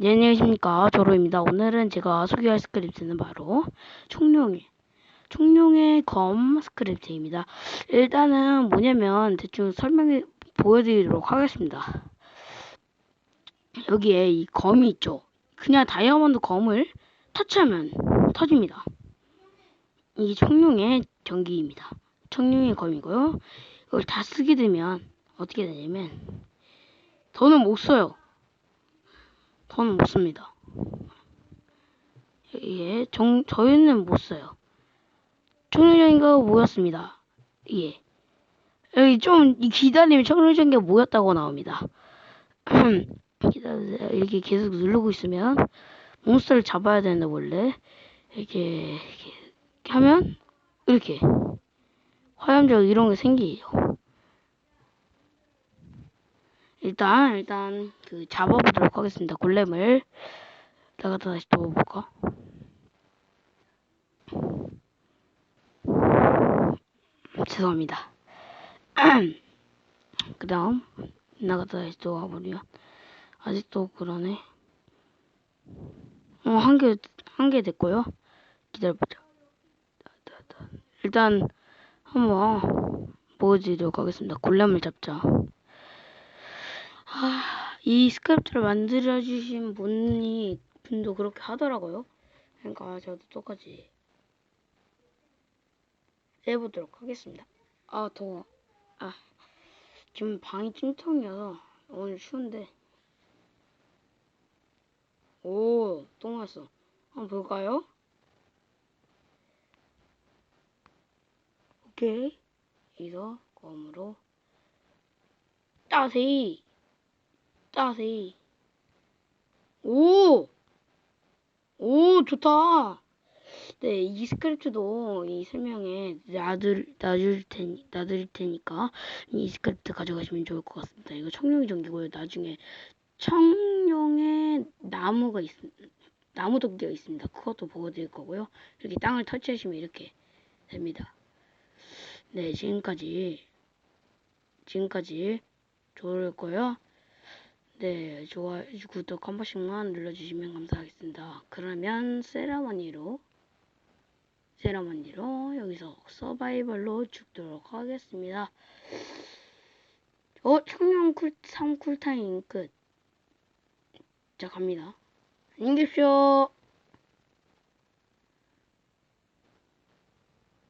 네, 안녕하십니까. 조로입니다. 오늘은 제가 소개할 스크립트는 바로 총룡의, 총룡의 검 스크립트입니다. 일단은 뭐냐면 대충 설명해 보여드리도록 하겠습니다. 여기에 이 검이 있죠. 그냥 다이아몬드 검을 터치하면 터집니다. 이 청룡의 전기입니다. 청룡의 검이고요. 이걸 다 쓰게 되면 어떻게 되냐면 더는 못 써요. 더는 못 씁니다. 예, 정, 저희는 못 써요. 청룡전기가 모였습니다. 예. 여기 좀 기다리면 청룡전기가 모였다고 나옵니다. 기다리세요. 이렇게 계속 누르고 있으면 몬스터를 잡아야 되는데 원래 이렇게, 이렇게 하면 이렇게 화염적 이런 게 생기요. 일단 일단 그 잡아보도록 하겠습니다. 골렘을 나가다 다시 또 볼까? 죄송합니다. 그 다음 나가다 다시 또 와보면 아직도 그러네. 어, 한 개, 한 개 됐고요. 기다려보자. 일단, 한번 보여드리도록 하겠습니다. 골렘을 잡자. 아, 이 스크립트를 만들어주신 분이, 분도 그렇게 하더라고요. 그러니까 저도 똑같이 해보도록 하겠습니다. 아, 더워. 아, 지금 방이 찜통이어서 오늘 추운데. 오, 똥 왔어. 한번 볼까요? 오케이. 여기서 검으로 따세이. 따세이. 오! 오, 좋다. 네, 이 스크립트도 이 설명에 놔둘, 놔줄 테니, 놔둘 테니까 이 스크립트 가져가시면 좋을 것 같습니다. 이거 청룡이 전기고요. 나중에 청룡의 나무가 있, 나무 도끼가 있습니다. 그것도 보여드릴 거고요. 이렇게 땅을 터치하시면 이렇게 됩니다. 네, 지금까지, 지금까지 좋을거요 네, 좋아요, 구독 한 번씩만 눌러주시면 감사하겠습니다. 그러면 세라머니로, 세라머니로 여기서 서바이벌로 죽도록 하겠습니다. 어, 청룡 쿨, 3 쿨타임 끝. 자, 갑니다. 안녕히 계십시오.